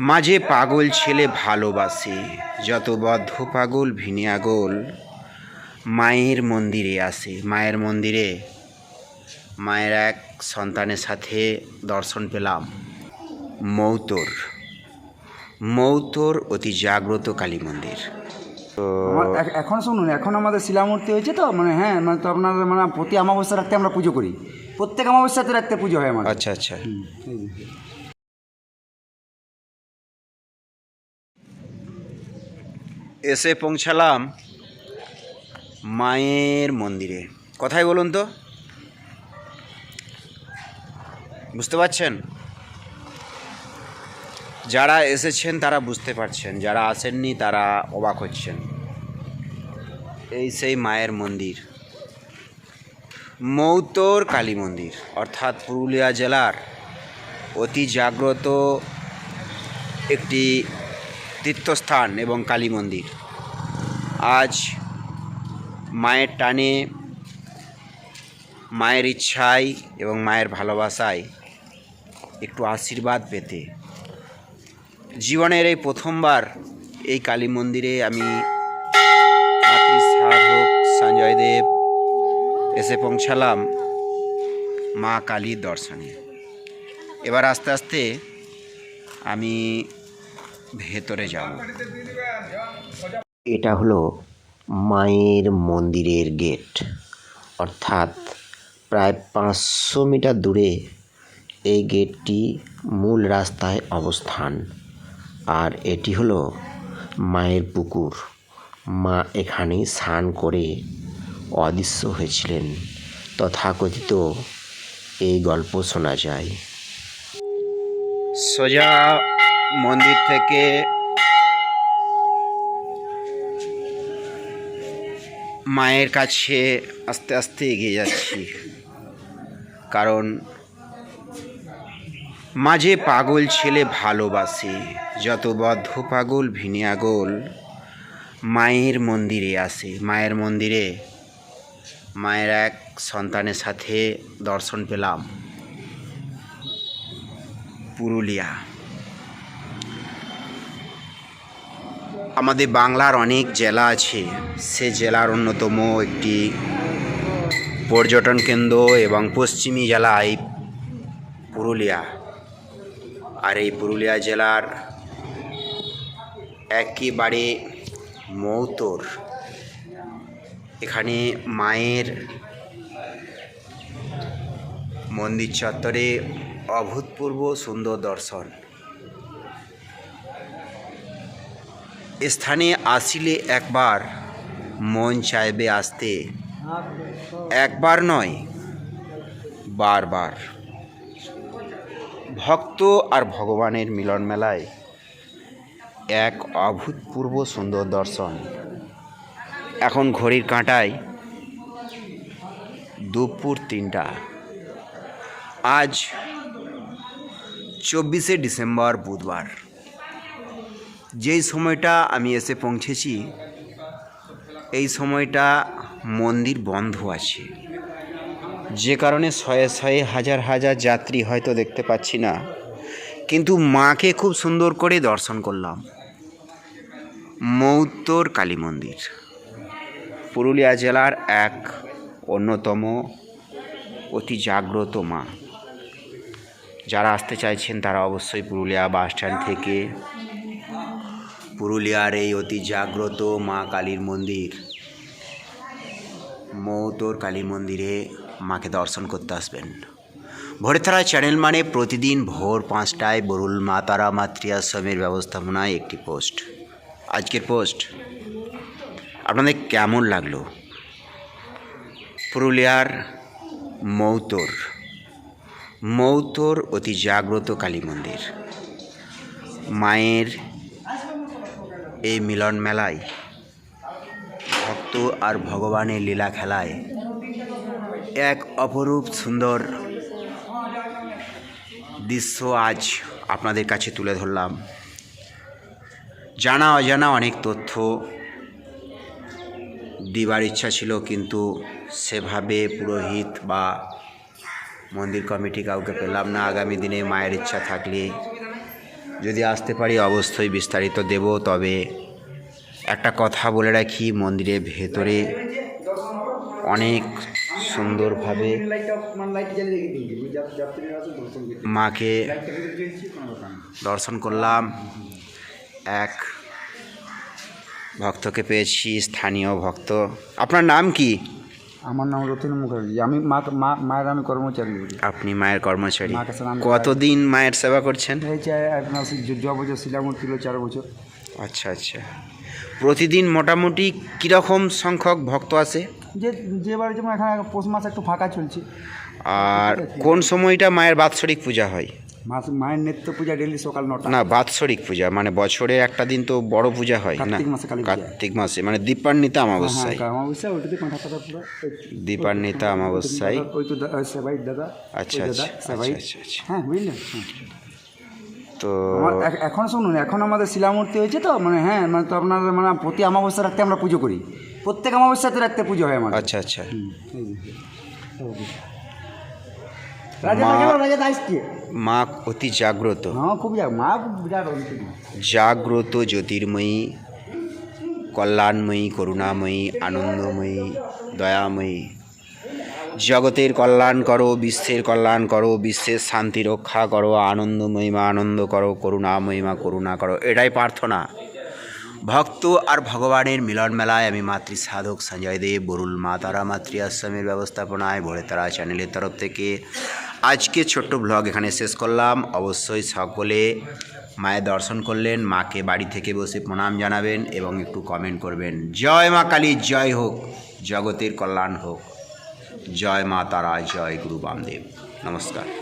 মাঝে পাগল ছেলে ভালোবাসে যত বদ্ধ পাগল ভিনিয়া গোল মায়ের মন্দিরে আসে মায়ের মন্দিরে মায়ের এক সন্তানের সাথে দর্শন পেলাম। মৌতর মৌতর অতি জাগ্রত কালী মন্দির। তো এখন শুনুন এখন আমাদের শিলামূর্তি হয়েছে তো মানে হ্যাঁ মানে তো আপনার মানে প্রতি অমাবস্যা রাখতে আমরা পুজো করি। প্রত্যেক অমাবস্যাতে রাখতে পুজো হয় আমার আচ্ছা আচ্ছা। এসে পৌঁছালাম মায়ের মন্দিরে। কোথায় বলুন তো। বুঝতে পারছেন? যারা এসেছেন তারা বুঝতে পারছেন, যারা আসেননি তারা অবাক হচ্ছেন। এই সেই মায়ের মন্দির। মৌতর কালী মন্দির, অর্থাৎ পুরুলিয়া জেলার অতি জাগ্রত একটি তীর্থস্থান এবং কালী মন্দির। আজ মায়ের টানে, মায়ের ইচ্ছায় এবং মায়ের ভালোবাসায় একটু আশীর্বাদ পেতে। জীবনের এই প্রথমবার এই কালী মন্দিরে আমি সাধক সঞ্জয় দেব এসে পৌঁছালাম মা কালীর দর্শনে। এবার আস্তে আস্তে আমি ভেতরে যাব। এটা হলো মায়ের মন্দিরের গেট। অর্থাৎ প্রায় পাঁচশো মিটার দূরে এই গেটটি মূল রাস্তায় অবস্থান। আর এটি হলো মায়ের পুকুর। মা এখানে স্নান করে অদৃশ্য হয়েছিলেন। তথাকথিত এই গল্প শোনা যায়। সোজা মন্দির থেকে মায়ের কাছে আস্তে আস্তে এগিয়ে যাচ্ছি। কারণ মাঝে পাগল ছেলে ভালোবাসে, যত বদ্ধ পাগল ভিনিয়া গোল মায়ের মন্দিরে আসে। মায়ের মন্দিরে মায়ের এক সন্তানের সাথে দর্শন পেলাম। পুরুলিয়া। আমাদের বাংলার অনেক জেলা আছে। সে জেলার অন্যতম একটি পর্যটন কেন্দ্র এবং পশ্চিমী জেলা এই পুরুলিয়া। আর এই পুরুলিয়া জেলার একেবারে মৌতর। এখানে মায়ের মন্দির চত্বরে অভূতপূর্ব সুন্দর দর্শন। স্থানে আসিলে একবার মন চাইবে আসতে। একবার নয়, বারবার। ভক্ত আর ভগবানের মিলন মেলায় এক অভূতপূর্ব সুন্দর দর্শন। এখন ঘড়ির কাঁটায় দুপুর তিনটা। আজ চব্বিশে ডিসেম্বর বুধবার। যেই সময়টা আমি এসে পৌঁছেছি, এই সময়টা মন্দির বন্ধ আছে। যে কারণে শয়ে শয়ে হাজার হাজার যাত্রী হয়তো দেখতে পাচ্ছি না। কিন্তু মাকে খুব সুন্দর করে দর্শন করলাম। মৌত্তর কালী মন্দির। পুরুলিয়া জেলার এক অন্যতম অতি জাগ্রত মা। যারা আসতে চাইছেন তারা অবশ্যই পুরুলিয়া বাস স্ট্যান্ড থেকে পুরুলিয়ার এই অতি জাগ্রত মা কালীর মন্দির। মৌতোর কালী মন্দিরে মাকে দর্শন করতে আসবেন। ভোরেথারা চ্যানেল মানে প্রতিদিন ভোর পাঁচটায় বরুল মা তারা মাতৃআশ্রমের ব্যবস্থাপনায় একটি পোস্ট আজকের পোস্ট আপনাদের কেমন লাগল? পুরুলিয়ার মৌতোর। মৌতোর অতি জাগ্রত কালী মন্দির। মায়ের এই মিলন মেলায় ভক্ত আর ভগবানের লীলা খেলায় এক অপরূপ সুন্দর দৃশ্য আজ আপনাদের কাছে তুলে ধরলাম। জানা অজানা অনেক তথ্য দিবার ইচ্ছা ছিল, কিন্তু সেভাবে পুরোহিত বা মন্দির কমিটি কাউকে পেলাম না। আগামী দিনে মায়ের ইচ্ছা থাকলে যদি আসতে পারি অবশ্যই বিস্তারিত দেব, তবে একটা কথা বলে রাখি, মন্দিরের ভেতরে অনেক সুন্দরভাবে মাকে দর্শন করলাম। এক ভক্তকে পেয়েছি, স্থানীয় ভক্ত। আপনার নাম কি? আমার নাম রতন মুখার্জি। আমি মা মায়ের আমি কর্মচারী করি আপনি মায়ের কর্মচারী। কতদিন মায়ের সেবা করছেন? এই আপনার য বছর শিলামূর্তি ছিল চার বছর। আচ্ছা আচ্ছা। প্রতিদিন মোটামুটি কীরকম সংখ্যক ভক্ত আসে যে যে বাড়ি যেমন এখানে পৌষ মাস একটু ফাঁকা চলছে। আর কোন সময়টা মায়ের বাৎসরিক পূজা হয়? মাস মায়ের নিত্য পূজা ডেলি সকাল নটা। না বাৎসরিক পূজা মানে বছরে একটা দিন তো বড় পূজা হয় না? কার্তিক মাসে কালী কার্তিক মাসে মানে দীপান্বিতা হ্যাঁ অমাবস্যায়। অমাবস্যা ওইটাতে পাঁঠা পাতা পুরো দীপান্বিতা অমাবস্যায়। ওই তো সেবাই দাদা আচ্ছা, আচ্ছা, আচ্ছা, আচ্ছা, আচ্ছা। হ্যাঁ বুঝলেন? হ্যাঁ। তো এখন শুনুন এখন আমাদের শিলামূর্তি হয়েছে তো মানে হ্যাঁ মানে তো আপনার মানে প্রতি অমাবস্যা রাখতে আমরা পুজো করি। প্রত্যেক অমাবস্যাতে রাখতে পুজো হয় আমার আচ্ছা আচ্ছা। মা- অতি জাগ্রত। জাগ্রত জ্যোতির্ময়ী কল্যাণময়ী করুণাময়ী আনন্দময়ী দয়াময়ী। জগতের কল্যাণ করো বিশ্বের কল্যাণ করো বিশ্বের শান্তি রক্ষা করো আনন্দময়ী মা আনন্দ করো করুণাময়ী মা করুণা করো এটাই প্রার্থনা। ভক্ত আর ভগবানের মিলন মেলায় আমি মাতৃ সাধক সঞ্জয় দেব বরুল মা তারা মাতৃ আশ্রমের ব্যবস্থাপনায় ভোরে তারা চ্যানেলের তরফ থেকে আজকে ছোট্ট ব্লগ এখানে শেষ করলাম। অবশ্যই সকলে মায়ের দর্শন করলেন, মাকে বাড়ি থেকে বসে প্রণাম জানাবেন এবং একটু কমেন্ট করবেন। জয় মা কালী, জয় হোক, জগতের কল্যাণ হোক। জয় মা তারা, জয় গুরু বামদেব। নমস্কার।